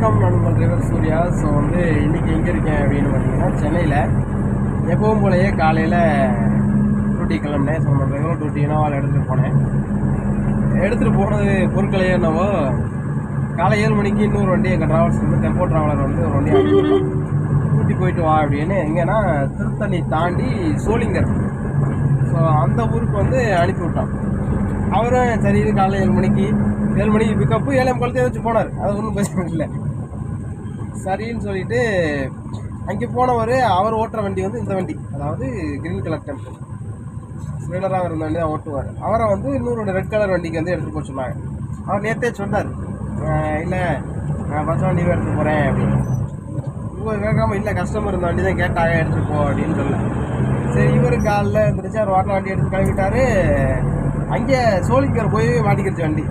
வணக்கம் நான் உங்கள் டிரைவர் சூர்யா. ஸோ வந்து இன்றைக்கி எங்கே இருக்கேன் அப்படின்னு பார்த்தீங்கன்னா சென்னையில். எப்பவும் போலயே காலையில் டூட்டி கிளம்பினேன். ஸோ நம்ம ரெகுலர் டியூட்டி இனோவால் எடுத்துகிட்டு போனேன். எடுத்துகிட்டு போனது பொருட்களையே என்னவோ காலை ஏழு மணிக்கு இன்னொரு வண்டி எங்கள் ட்ராவல்ஸ் வந்து டெம்போ ட்ராவலர் வந்து ஒரு வண்டி கூட்டி போயிட்டு வா அப்படின்னு. எங்கன்னா திருத்தணி தாண்டி சோளிங்கர். ஸோ அந்த ஊருக்கு வந்து அனுப்பி விட்டான். அவரும் சரி காலை ஏழு மணிக்கு ஏழு மணிக்கு பிக்கப்பு ஏழை முக்காலத்தையும் வச்சு போனார். அது ஒன்றும் பிரச்சனை இல்லை. சரின்னு சொல்லிட்டு அங்கே போனவர் அவர் ஓட்டுற வண்டி வந்து இந்த வண்டி அதாவது கிரீன் கலர் டெம்பிள் ஸ்பீடராக இருந்த வண்டி தான் ஓட்டுவார். அவரை வந்து இன்னொரு ரெட் கலர் வண்டிக்கு வந்து எடுத்துகிட்டு போக சொன்னாங்க. அவர் நேற்றே சொன்னார் இல்லை நான் பஸ் வண்டி எடுத்துகிட்டு போகிறேன் அப்படின்னு. இவர் கேட்காம இல்லை கஸ்டமர் இருந்த வண்டி தான் கேட்டாங்க எடுத்துகிட்டு போ அப்படின்னு சொல்ல சரி இவர் காலில் இருந்துச்சு அவர் ஓட்டுற வண்டி எடுத்து கிளம்பிட்டாரு அங்கே சோழிங்கர் போய் மாட்டிக்கிடுச்சு வண்டி.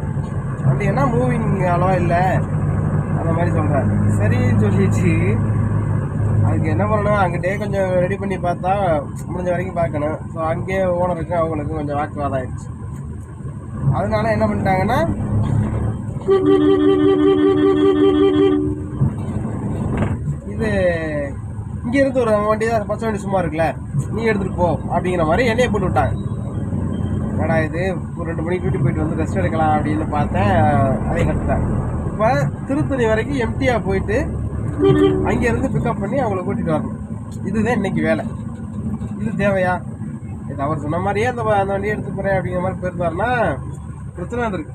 வண்டி என்ன? மூவிங் அளவாக இல்லை. அந்த மாதிரி சொல்கிறார் சரின்னு சொல்லிடுச்சு அதுக்கு என்ன பண்ணணும்? அங்கிட்டே கொஞ்சம் ரெடி பண்ணி பார்த்தா முடிஞ்ச வரைக்கும் பார்க்கணும். ஸோ அங்கேயே ஓனருக்கு அவங்களுக்கு கொஞ்சம் வாக்குவாதம் ஆயிடுச்சு. அதனால என்ன பண்ணிட்டாங்கன்னா இது இங்கே இருந்து ஒரு வண்டி தான் பச்சை வண்டி சும்மா இருக்குல்ல நீ எடுத்துகிட்டு போ அப்படிங்கிற மாதிரி என்னைய போட்டு விட்டாங்க. ஏடா இது? ஒரு ரெண்டு மணிக்கு வீட்டுக்கு போயிட்டு வந்து ரெஸ்ட் எடுக்கலாம் அப்படின்னு பார்த்தேன். அதையும் கற்றுட்டேன் இப்போ திருத்தணி வரைக்கும் எம்டியாக போயிட்டு அங்கேருந்து பிக்கப் பண்ணி அவங்கள கூட்டிகிட்டு வரணும். இதுதான் இன்னைக்கு வேலை. இது தேவையா? இது அவர் சொன்ன மாதிரியே அந்த அந்த வண்டியை எடுத்து போகிறேன் அப்படிங்கிற மாதிரி போயிருந்தாருன்னா பிரச்சனை இருக்கு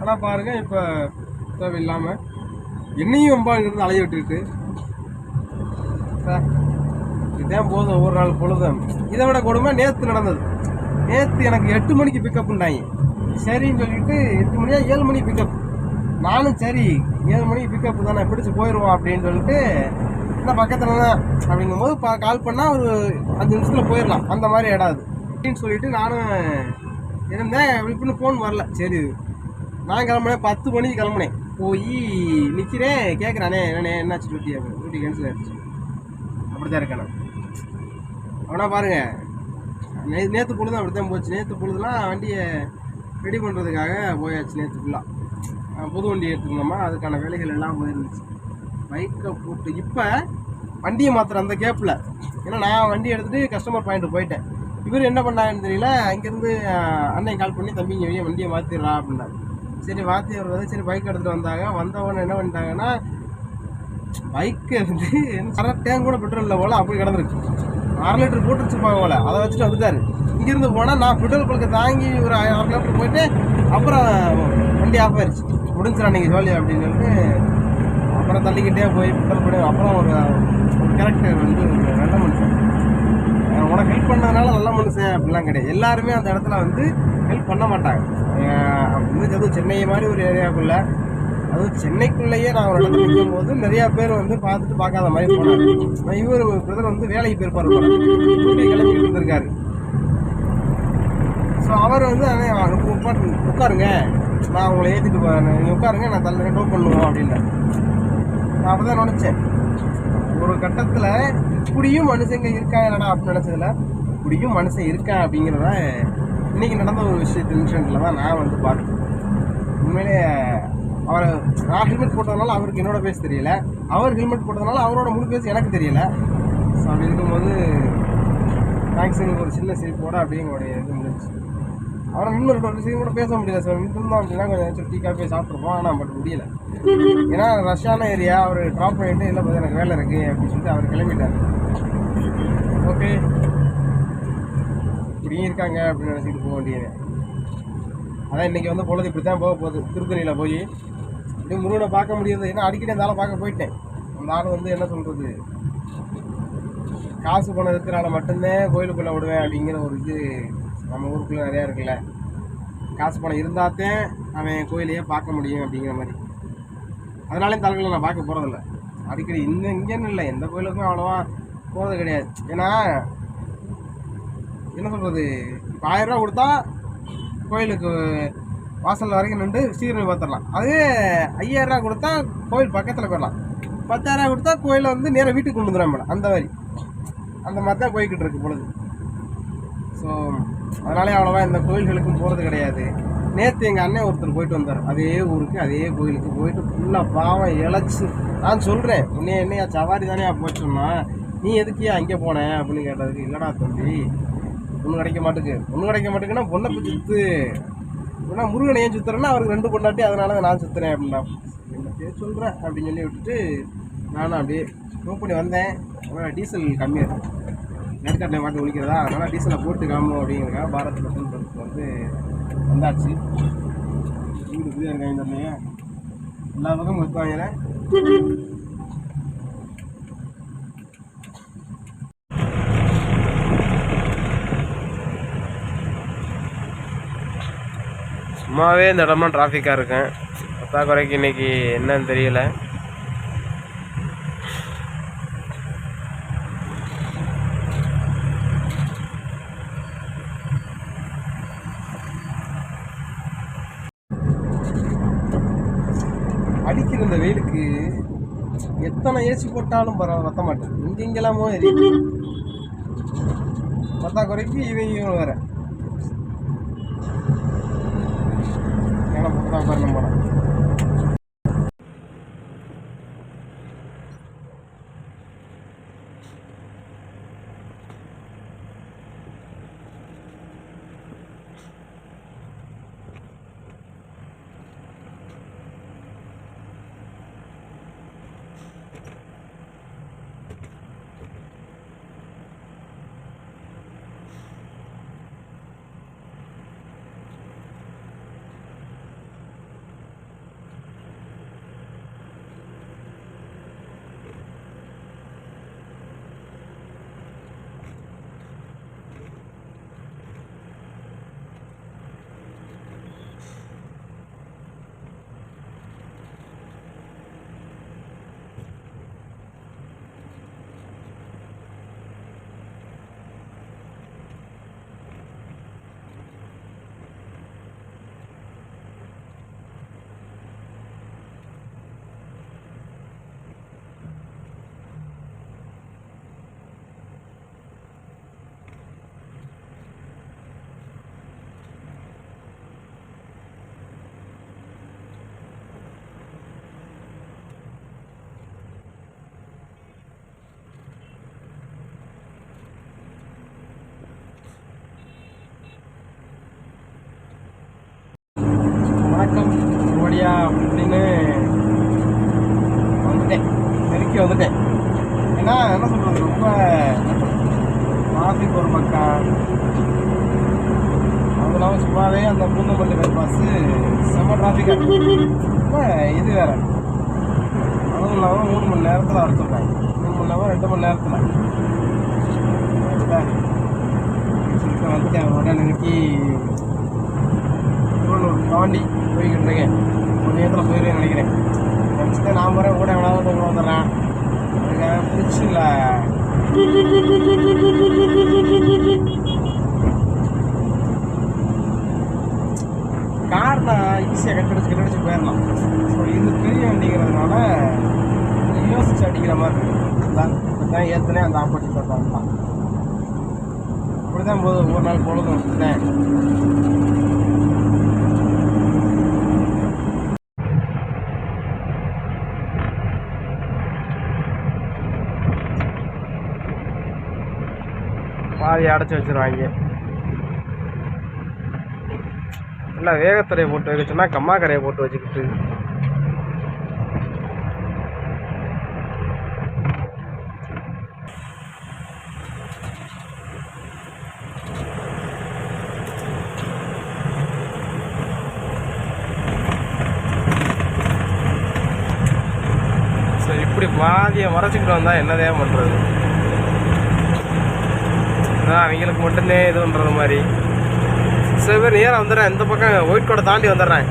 ஆனால் பாருங்கள் இப்போ தேவையில்லாமல் என்னையும் ரொம்ப இருந்து அலைய விட்டுக்கிட்டு சார் இதுதான் போதும் ஒவ்வொரு நாள் பொழுதும். இதை விட கொடுமை நேற்று நடந்தது. நேற்று எனக்கு எட்டு மணிக்கு பிக்கப் பண்ணாங்க சரின்னு சொல்லிட்டு எட்டு மணியா ஏழு மணிக்கு பிக்கப் நானும் சரி ஏழு மணிக்கு பிக்கப் தானே பிடிச்சி போயிடுவோம் அப்படின்னு சொல்லிட்டு இந்த பக்கத்தில் தான் அப்படிங்கும்போது பா கால் பண்ணால் ஒரு அஞ்சு நிமிஷத்தில் போயிடலாம். அந்த மாதிரி இடம் அது. அப்படின்னு சொல்லிட்டு நானும் இருந்தேன். இப்படின்னு ஃபோன் வரல. சரி நான் கிளம்புனேன். பத்து மணிக்கு கிளம்புனேன். போய் நிற்கிறேன் கேட்குறானே என்னண்ணே என்னாச்சு டியூட்டி அப்படின்னு டியூட்டி கேன்சல் ஆகிடுச்சு அப்படி தான் இருக்கேன் அவனா பாருங்க நே நேற்று பொழுது அப்படி தான் போச்சு. நேற்று பொழுதுலாம் வண்டியை ரெடி பண்ணுறதுக்காக போயாச்சு நேற்று ஃபுல்லாக புது வண்டி எடுத்துருந்தோமா அதுக்கான வேலைகள் எல்லாம் போயிருந்துச்சு. பைக்கை போட்டு இப்போ வண்டியை மாத்திர அந்த கேப்பில் ஏன்னா நான் வண்டி எடுத்துகிட்டு கஸ்டமர் பாயிண்ட் போயிட்டேன். இவர் என்ன பண்ணாங்கன்னு தெரியல அங்கேருந்து அண்ணன் கால் பண்ணி தம்பி இங்கே வெளியே வண்டியை மாற்றிடுறா அப்படின்னாரு. சரி மாற்றி வருவது சரி பைக் எடுத்துகிட்டு வந்தாங்க. வந்தவொடனே என்ன பண்ணிட்டாங்கன்னா பைக்கு வந்து கரெக்ட் கூட பெட்ரோல் இல்லை போல அப்படி கிடந்துருக்கு அரை லிட்டர் போட்டு வச்சுருப்பாங்க போல. அதை வச்சுட்டு வந்துட்டாரு. இங்கேருந்து போனால் நான் பெட்ரோல் பல்க்கு தாங்கி ஒரு அரை கிலோமீட்டர் போயிட்டு அப்புறம் வண்டி ஆஃப் ஆயிடுச்சு முடிஞ்சிடா நீங்கள் ஜோலி அப்படின்னு சொல்லிட்டு அப்புறம் தள்ளிக்கிட்டே போய் பெட்ரோல் போய் அப்புறம் ஒரு கேரக்டர் வந்து நல்ல மனுஷன். உனக்கு ஹெல்ப் பண்ணதுனால நல்ல மனுஷன் அப்படிலாம் கிடையாது. எல்லாருமே அந்த இடத்துல வந்து ஹெல்ப் பண்ண மாட்டாங்க. அஹ் சென்னை மாதிரி ஒரு ஏரியாவுக்குள்ளே அதுவும் சென்னைக்குள்ளேயே நான் ஒரு இடத்துல நிற்கும் போது நிறைய பேர் வந்து பார்த்துட்டு பார்க்காத மாதிரி போனாங்க இவர் பிரதர் வந்து வேலைக்கு போயிருப்பாரு போல. டியூட்டி இருந்திருக்காரு. ஸோ அவர் வந்து உட்காருங்க. நான் உங்களை ஏற்றிட்டு போகிறேன் நீங்கள் உட்காருங்க நான் தள்ள டோப் பண்ணுவோம் அப்படின்னாரு. நான் அப்போ தான் நினச்சேன் ஒரு கட்டத்தில் இப்படியும் மனுஷங்க இல்லடா அப்படின்னு நினச்சதுல இப்படியும் மனுஷன் இருக்கான் அப்படிங்கிறத இன்னைக்கு நடந்த ஒரு விஷயத்து இன்சிடெண்ட்டில் தான் நான் வந்து பார்த்தேன். உண்மையிலே அவர் நான் ஹெல்மெட் போட்டதுனால அவருக்கு என்னோட பேச தெரியல. அவர் ஹெல்மெட் போட்டதுனால அவரோட முழு பேச எனக்கு தெரியல. ஸோ அப்படி இருக்கும்போது மேக்ஸிமம் ஒரு சின்ன சிரிப்போட அப்படியே எங்களுடைய இது முடிஞ்சுச்சு. அவரை இன்னும் ரெண்டு விஷயம் கூட பேச முடியல சார் இருந்தோம் அப்படின்னா கொஞ்சம் ஏதாச்சும் டீ காஃபி சாப்பிட்ருப்போம் ஆனால் பட் முடியல. ஏன்னா ரஷ்யான ஏரியா அவர் ட்ராப் பண்ணிட்டு இல்லை பார்த்து எனக்கு வேலை இருக்குது அப்படின்னு சொல்லிட்டு அவர் கிளம்பிட்டார். ஓகே இப்படியும் இருக்காங்க அப்படின்னு நினச்சிட்டு போக வேண்டியது. அதான் இன்றைக்கி வந்து பொழுது இப்படி தான் போக போகுது திருத்தணியில் போய் இப்படி முருகனை பார்க்க முடியாது ஏன்னா அடிக்கடி அந்த ஆளை பார்க்க போயிட்டேன். அந்த ஆள் வந்து என்ன சொல்கிறது காசு பணம் இருக்கிறனால மட்டும்தான் கோயிலுக்குள்ளே விடுவேன் அப்படிங்கிற ஒரு இது நம்ம ஊருக்குள்ளே நிறையா இருக்குல்ல. காசு பணம் இருந்தாத்தான் அவன் கோயிலையே பார்க்க முடியும் அப்படிங்கிற மாதிரி. அதனாலே தலைகளை நான் பார்க்க போகிறதில்ல அடிக்கடி இந்த இங்கேன்னு இல்லை. எந்த கோயிலுக்கும் அவ்வளோவா போகிறது கிடையாது. ஏன்னா என்ன சொல்கிறது இப்போ ஆயிரரூவா கொடுத்தா கோயிலுக்கு வாசல் வரைக்கும் நின்று சீரமை பார்த்துடலாம். அதே ஐயாயிரரூவா கொடுத்தா கோயில் பக்கத்தில் போயிடலாம். பத்தாயிரரூவா கொடுத்தா கோயிலை வந்து நேராக வீட்டுக்கு கொண்டு வந்துடும் மேடம். அந்த மாதிரி அந்த மாதிரி தான் போய்கிட்டு இருக்கு பொழுது. ஸோ அதனாலே அவ்வளோவா இந்த கோயில்களுக்கும் போகிறது கிடையாது. நேற்று எங்கள் அண்ணன் ஒருத்தர் போயிட்டு வந்தார். அதே ஊருக்கு அதே கோயிலுக்கு போயிட்டு ஃபுல்லாக பாவம் இழைச்சி. நான் சொல்கிறேன் உன்னே என்னையா சவாரி தானே போச்சோம்னா நீ எதுக்கியா அங்கே போனேன் அப்படின்னு கேட்டதுக்கு இல்லைடா தம்பி பொண்ணு கிடைக்க மாட்டுக்கு. பொண்ணு கிடைக்க மாட்டேங்குன்னா பொண்ணை போய் சுத்து ஏன்னா முருகனை ஏன் சுத்துறேன்னா அவருக்கு ரெண்டு பொண்டாட்டி அதனால தான் நான் சுத்துறேன் அப்படின்னா. என்ன சொல்கிறேன் அப்படின்னு சொல்லி விட்டுட்டு நானும் அப்படியே மூவ் பண்ணி வந்தேன். ஆனால் டீசல் கம்மியாக இருக்கும் நேர்காட்டில் மாட்டி ஒழிக்கிறதா? அதனால் டீசலை போட்டு காமோ அப்படிங்கிறக்காக பாரத் பெட்ரோல் பங்க் வந்து வந்தாச்சு. வீடு புதிய இருக்காங்க எல்லா பக்கம் வைப்பாங்க சும்மாவே இந்த இடமா டிராஃபிக்காக இருக்கேன். பத்தாக்குறைக்கு இன்னைக்கு என்னன்னு தெரியல. அடிக்கிற இந்த வெயிலுக்கு எத்தனை ஏசி போட்டாலும் பரவ வத்த மாட்டேன். இங்கெங்கெல்லாமோ எரியுது. பத்தாக்குறைக்கு இவங்க வரேன் ஏன்னா பத்தாம் காரணம் போகிறேன் வணக்கம். ஒருபடியா அப்படின்னு வந்துட்டேன். நெருக்கி வந்துட்டேன். ஏன்னா என்ன சொல்கிறது ரொம்ப டிராஃபிக் ஒரு பக்கம். அதுவும் இல்லாமல் சும்மாவே அந்த பூந்தமல்லி பைபாஸு செம்ம டிராஃபிக் ரொம்ப இது வேற. அதுவும் இல்லாமல் மூணு மணி நேரத்தில் வர சொல்கிறாங்க மூணு மணி நேரம் ரெண்டு மணி நேரத்தில். சொல்லிட்டு வந்துட்டேன். உடனே நெருக்கி திருவள்ளூர் தாண்டி போய்கிட்டு இருக்கேன் ஒரு நேரத்தில் போயிடுவேன் நினைக்கிறேன். நினச்சிட்டு நான் போகிறேன் கூட எவனாவது கொண்டு வந்துடுறேன். இல்லை கார் தான் ஈஸியாக கட்டடிச்சு கட்டடிச்சு போயிடலாம். ஸோ இது பெரிய வண்டிங்கிறதுனால யோசிச்சு அடிக்கிற மாதிரி இருக்கு. அதான் தான் ஏற்கனவே அந்த ஆப்போசிட் தான் இப்படி தான். போதும் ஒரு நாள் பொழுதும் அப்படிதான் பாதி அடைச்சி வச்சிருவாங்க. இல்லை வேகத்தரையை போட்டு வைக்க சொன்னால் கம்மா கரையை போட்டு வச்சுக்கிட்டு. இப்படி பாதியை மறைச்சிக்கிட்டு வந்தால் என்னதே பண்ணுறது அவங்களுக்கு மட்டும்தான் இது பண்ணுறது மாதிரி. சரி பேர் நேராக வந்துடுறேன். இந்த பக்கம் ஒயிட் கோடை தாண்டி வந்துடுறேன்.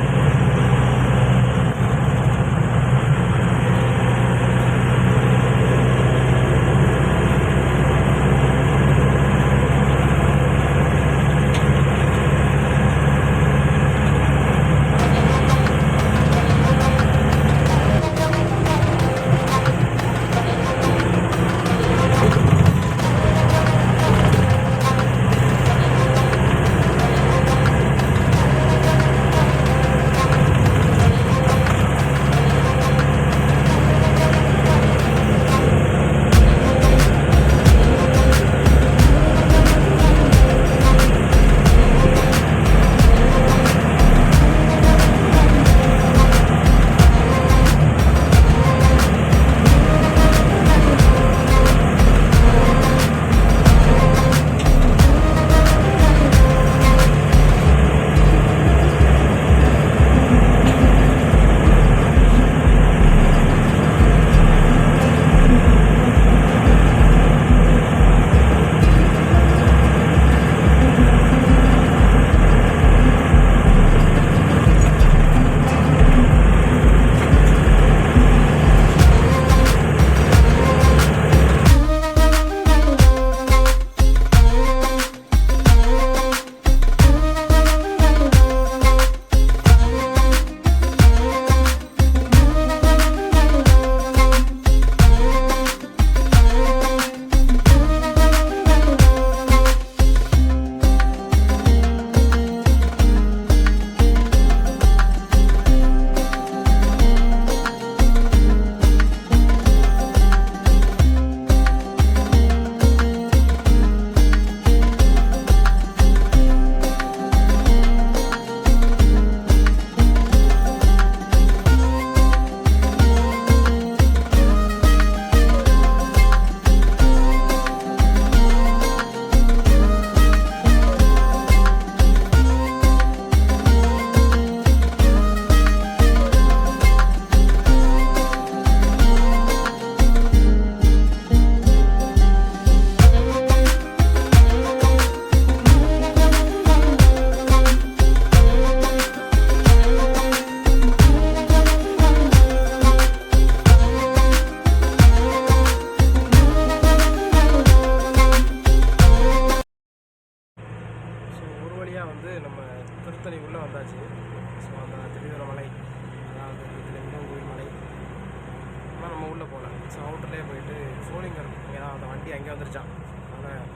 ஸோ அவுட்டர்லேயே போயிட்டு சோழிங்கர் இருக்கும் ஏன்னா அந்த வண்டி அங்கே வந்துருச்சான் அதனால்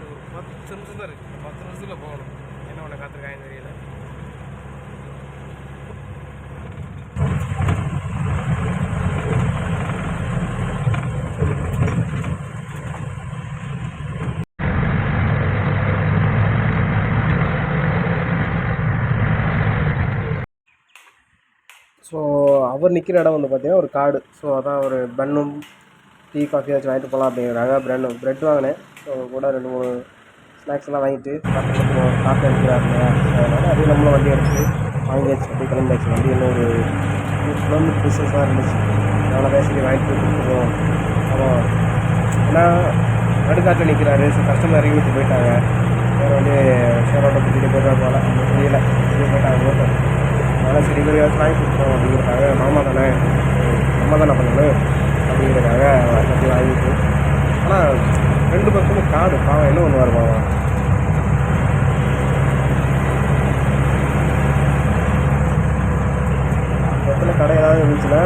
ஒரு பத்து நிமிஷம் தான் இருக்குது பத்து நிமிஷத்தில் போகணும். என்ன ஒன்று காத்திருக்காங்கன்னு தெரியல. ஸோ அவர் நிற்கிற இடம் வந்து பார்த்தீங்கன்னா ஒரு காடு. ஸோ அதான் ஒரு பன்னும் டீ காஃபி ஏதாச்சும் வாங்கிட்டு போகலாம் அப்படிங்கிறாங்க பிரெட் பிரெட் வாங்கினேன். ஸோ கூட ரெண்டு மூணு ஸ்நாக்ஸ் எல்லாம் வாங்கிட்டு பக்கத்தில் காஃபி அடிக்கிறாங்க ஸோ அதனால் அதே நம்மளும் வண்டி எடுத்து வாங்கியாச்சு. அப்படி கிளம்பியாச்சு. வண்டி இன்னும் ஒரு நூறு கிலோமீட்டர் டிஸ்டன்ஸாக தான் இருந்துச்சு. எவ்வளோ பேசி வாங்கிட்டு கொடுத்துருவோம். ஆமாம். ஏன்னா நடுக்காட்டில் நிற்கிறாரு ஸோ கஸ்டமர் இறங்கி விட்டு போயிட்டாங்க. வேறு வந்து ஷேரோட்டை பிடிச்சிட்டு போயிட்டா போகல. தெரியல அதனால் சரி இவர் வாங்கி அப்படிங்கிறதுக்காக மாமா தானே? நம்ம தானே பண்ணணும் அப்படிங்கிறதுக்காக வாங்கிட்டு ஆனால் ரெண்டு பக்கமும் காடு பாவம் என்ன ஒன்று வருவாங்க இடத்துல கடை ஏதாவது இருந்துச்சுன்னா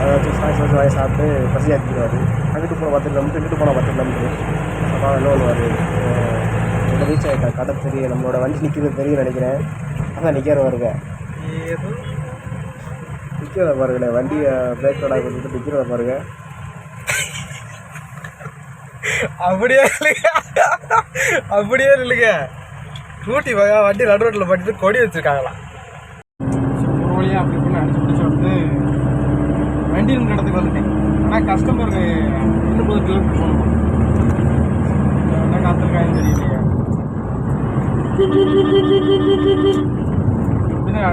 ஏதாச்சும் ஸ்நாக்ஸ் வச்சு வாங்கி சாப்பிட்டு பசி ஆக்கிடுவார். அங்கிட்டு போனால் பத்து கிலோமீட்டர் இங்கிட்டு போனால் பத்து கிலோமீட்டர் அப்போ என்ன பண்ணுவார் இவ்வளோ ரீச் ஆகிட்டா கடை தெரியும் நம்மளோட வண்டி நிற்கிறது தெரியும் நினைக்கிறேன். அதான் நிற்கிற வருவேன் நிற்கிறத பாருங்களேன் வண்டியை பிரேக் கடை கொடுத்துட்டு நிற்கிறத பாருங்க அப்படியே இல்லைங்க அப்படியே இல்லைங்க ஊட்டி வண்டி நடு ரோட்டில் பட்டு கொடி வச்சுருக்காங்களாம் ஒரு வழியாக அப்படி இப்படின்னு அடிச்சு பிடிச்சி வந்து வண்டி இருந்த இடத்துக்கு வந்துட்டேன் ஆனால் கஸ்டமர் இன்னும் முப்பது கிலோமீட்டர் போகணும் என்ன காத்திருக்காங்கன்னு தெரியலையே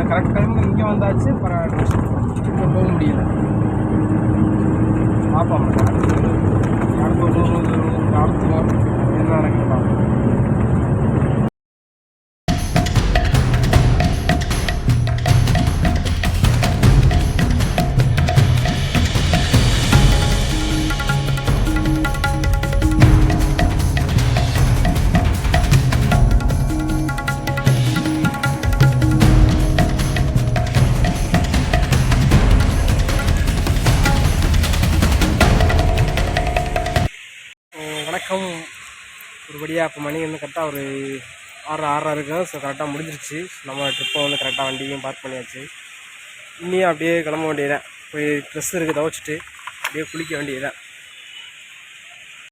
கரெக்ட் டைமுக்கு இங்கே வந்தாச்சு. பரவாயில்ல. இப்போ போக முடியல. பார்ப்போம் அடுத்து அடுத்த ஒரு அடுத்து என்ன நடக்குது பார்ப்போம் அப்போ மணி வந்து கரெக்டாக ஒரு ஆறு ஆறரை இருக்கும் ஸோ கரெக்டாக முடிஞ்சிருச்சு. நம்ம ட்ரிப்பை வந்து கரெக்டாக வண்டியும் பார்க் பண்ணியாச்சு. இன்னியும் அப்படியே கிளம்ப வேண்டியதான் போய் ட்ரெஸ் இருக்குது துவச்சிட்டு அப்படியே குளிக்க வேண்டியதான்